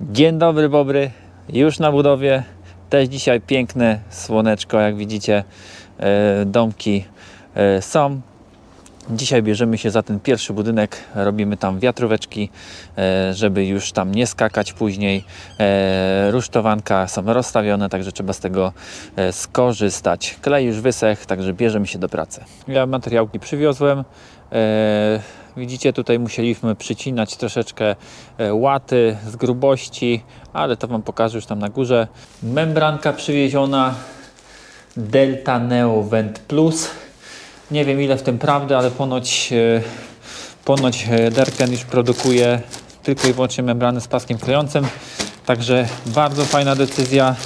Dzień dobry, Bobry. Już na budowie. Też dzisiaj piękne słoneczko, jak widzicie. E, domki e, są. Dzisiaj bierzemy się za ten pierwszy budynek, robimy tam wiatróweczki, e, żeby już tam nie skakać później. E, Rusztowanka są rozstawione, także trzeba z tego e, skorzystać. Klej już wysechł, także bierzemy się do pracy. Ja materiałki przywiozłem. Widzicie, tutaj musieliśmy przycinać troszeczkę łaty z grubości, ale to Wam pokażę już tam na górze. Membranka przywieziona Delta Neo Vent Plus. Nie wiem ile w tym prawdy, ale ponoć, e, ponoć e, Derken już produkuje tylko i wyłącznie membrany z paskiem klejącym. Także bardzo fajna decyzja.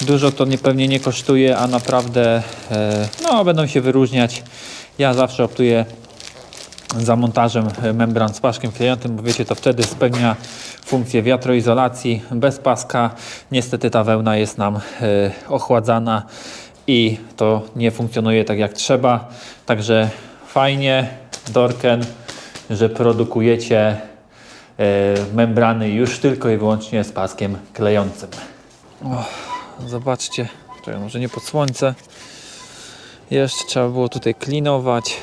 Dużo to nie, pewnie nie kosztuje, a naprawdę e, no, będą się wyróżniać. Ja zawsze optuję za montażem membran z paszkiem klejącym, bo wiecie, to wtedy spełnia funkcję wiatroizolacji bez paska. Niestety ta wełna jest nam ochładzana i to nie funkcjonuje tak jak trzeba. Także fajnie, Dorken, że produkujecie e, membrany już tylko i wyłącznie z paskiem klejącym. Zobaczcie, czekaj, może nie pod słońce. Jeszcze trzeba było tutaj klinować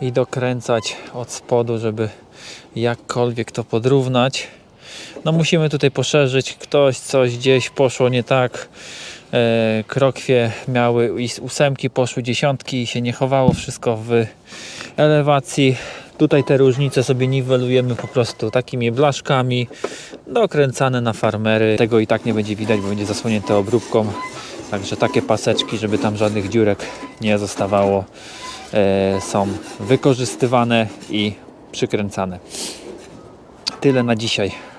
i dokręcać od spodu, żeby jakkolwiek to podrównać. No musimy tutaj poszerzyć, ktoś coś gdzieś poszło nie tak. E, krokwie miały ósemki, poszły dziesiątki i się nie chowało wszystko w elewacji. Tutaj te różnice sobie niwelujemy po prostu takimi blaszkami dokręcane na farmery. Tego i tak nie będzie widać, bo będzie zasłonięte obróbką. Także takie paseczki, żeby tam żadnych dziurek nie zostawało e, są wykorzystywane i przykręcane. Tyle na dzisiaj.